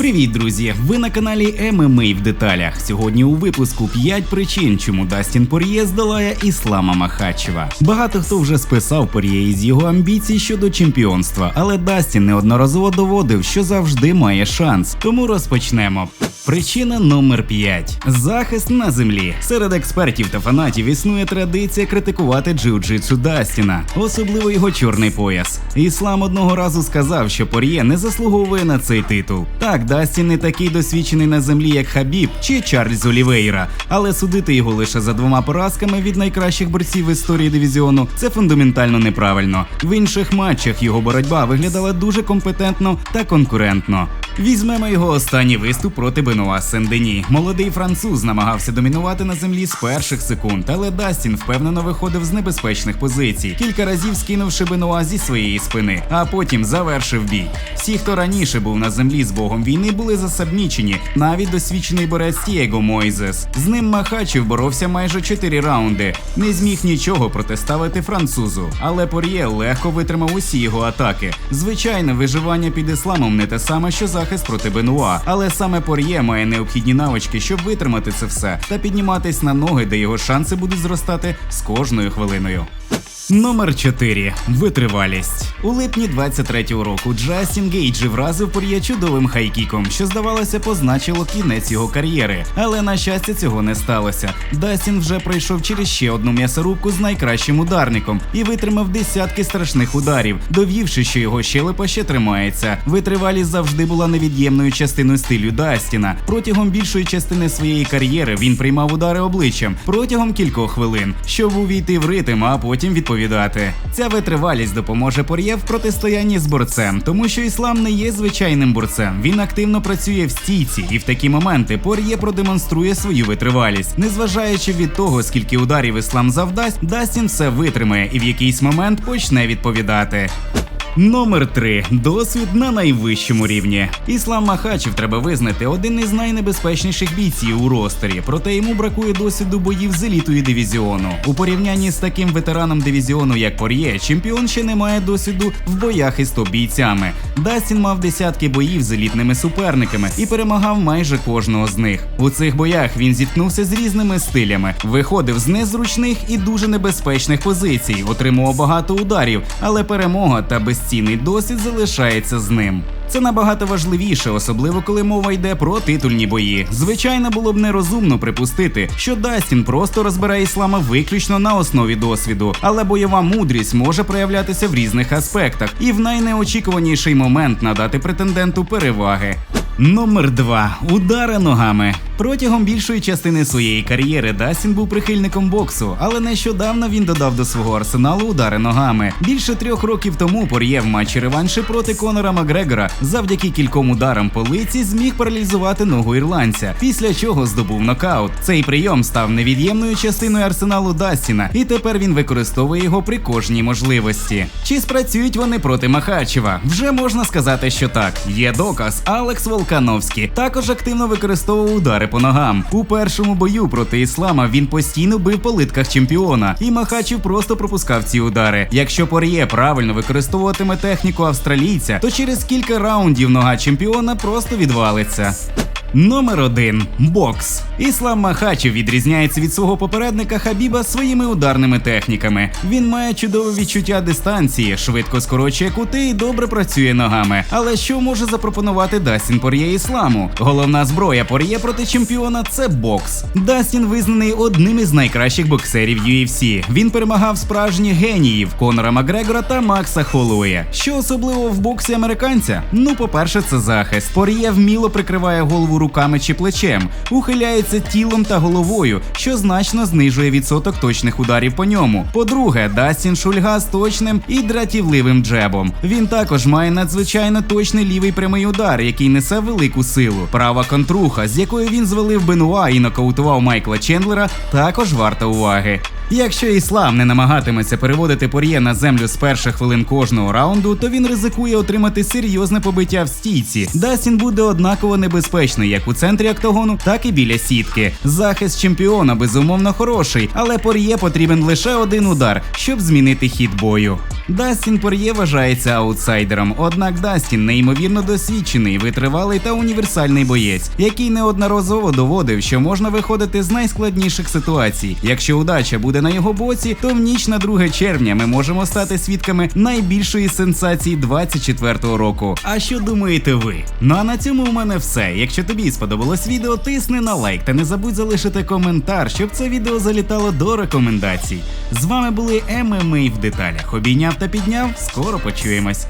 Привіт, друзі! Ви на каналі ММА в деталях. Сьогодні у випуску 5 причин, чому Дастін Пор'є здолає Іслама Махачева. Багато хто вже списав Пор'є із його амбіцій щодо чемпіонства, але Дастін неодноразово доводив, що завжди має шанс. Тому розпочнемо. Причина номер 5. захист на землі. Серед експертів та фанатів існує традиція критикувати джиу-джитсу Дастіна, особливо його чорний пояс. Іслам одного разу сказав, що Пор'є не заслуговує на цей титул. Так, Дастін не такий досвідчений на землі, як Хабіб чи Чарльз Олівейра, але судити його лише за двома поразками від найкращих борців в історії дивізіону це фундаментально неправильно. В інших матчах його боротьба виглядала дуже компетентно та конкурентно. Візьмемо його останній виступ проти Бенуа Сен-Дені. Молодий француз намагався домінувати на землі з перших секунд, але Дастін впевнено виходив з небезпечних позицій, кілька разів скинувши Бенуа зі своєї спини, а потім завершив бій. Всі, хто раніше був на землі з богом війни, були засабнічені. Навіть досвідчений борець Тієго Мойзес. З ним Махачев боровся майже 4 раунди. Не зміг нічого протиставити французу, але Пор'є легко витримав усі його атаки. Звичайно, виживання під ісламом не те саме, що захист проти Бенуа, але саме Пор'є має необхідні навички, щоб витримати це все та підніматись на ноги, де його шанси будуть зростати з кожною хвилиною. Номер 4. Витривалість. У липні 23-го року Джастін Гейджі вразив Пор'є чудовим хайкіком, що здавалося позначило кінець його кар'єри. Але на щастя цього не сталося. Дастін вже пройшов через ще одну м'ясорубку з найкращим ударником і витримав десятки страшних ударів, довівши, що його щелепа ще тримається. Витривалість завжди була невід'ємною частиною стилю Дастіна. Протягом більшої частини своєї кар'єри він приймав удари обличчям протягом кількох хвилин, щоб увійти в ритм, а потім відповідати. Ця витривалість допоможе Пор'є в протистоянні з борцем, тому що іслам не є звичайним борцем. Він активно працює в стійці, і в такі моменти Пор'є продемонструє свою витривалість. Незважаючи від того, скільки ударів іслам завдасть, Дастін все витримає і в якийсь момент почне відповідати. Номер 3. Досвід на найвищому рівні. Іслам Махачев треба визнати один із найнебезпечніших бійців у ростері, проте йому бракує досвіду боїв з елітою дивізіону. У порівнянні з таким ветераном дивізіону, як Пор'є, чемпіон ще не має досвіду в боях із топ-бійцями. Дастін мав десятки боїв з елітними суперниками і перемагав майже кожного з них. У цих боях він зіткнувся з різними стилями, виходив з незручних і дуже небезпечних позицій, отримував багато ударів, але перемога та без безцінний досвід залишається з ним. Це набагато важливіше, особливо коли мова йде про титульні бої. Звичайно, було б нерозумно припустити, що Дастін просто розбирає іслама виключно на основі досвіду, але бойова мудрість може проявлятися в різних аспектах і в найнеочікуваніший момент надати претенденту переваги. Номер 2. удари ногами. Протягом більшої частини своєї кар'єри Дастін був прихильником боксу, але нещодавно він додав до свого арсеналу удари ногами. Більше трьох років тому Пор'є в матчі реванші проти Конора Макгрегора завдяки кільком ударам по лиці зміг паралізувати ногу ірландця, після чого здобув нокаут. Цей прийом став невід'ємною частиною арсеналу Дастіна, і тепер він використовує його при кожній можливості. Чи спрацюють вони проти Махачева? Вже можна сказати, що так. Є доказ. Алекс Волкановський також активно використовував удари по ногам. У першому бою проти іслама він постійно бив по литках чемпіона, і Махачів просто пропускав ці удари. Якщо Пор'є правильно використовуватиме техніку австралійця, то через кілька раундів нога чемпіона просто відвалиться. Номер один бокс. Іслам Махачев відрізняється від свого попередника Хабіба своїми ударними техніками. Він має чудове відчуття дистанції, швидко скорочує кути і добре працює ногами. Але що може запропонувати Дастін Пор'є Ісламу? Головна зброя Пор'є проти чемпіона це бокс. Дастін визнаний одним із найкращих боксерів UFC. Він перемагав справжніх геніїв Конора Макгрегора та Макса Холлоуя. Що особливо в боксі американця? Ну, по-перше, це захист. Пор'є вміло прикриває голову руками чи плечем, ухиляється тілом та головою, що значно знижує відсоток точних ударів по ньому. По-друге, Дастін шульга з точним і дратівливим джебом. Він також має надзвичайно точний лівий прямий удар, який несе велику силу. Права контруха, з якою він звалив Бенуа і нокаутував Майкла Чендлера, також варта уваги. Якщо іслам не намагатиметься переводити пор'є на землю з перших хвилин кожного раунду, то він ризикує отримати серйозне побиття в стійці. Дастін буде однаково небезпечний як у центрі октагону, так і біля сітки. Захист чемпіона безумовно хороший, але пор'є потрібен лише один удар, щоб змінити хід бою. Дастін Пор'є вважається аутсайдером, однак Дастін неймовірно досвідчений, витривалий та універсальний боєць, який неодноразово доводив, що можна виходити з найскладніших ситуацій. Якщо удача буде на його боці, то в ніч на 2 червня ми можемо стати свідками найбільшої сенсації 24-го року. А що думаєте ви? Ну а на цьому у мене все. Якщо тобі сподобалось відео, тисни на лайк та не забудь залишити коментар, щоб це відео залітало до рекомендацій. З вами були ММА в деталях. Обійняв та підняв. Скоро почуємось.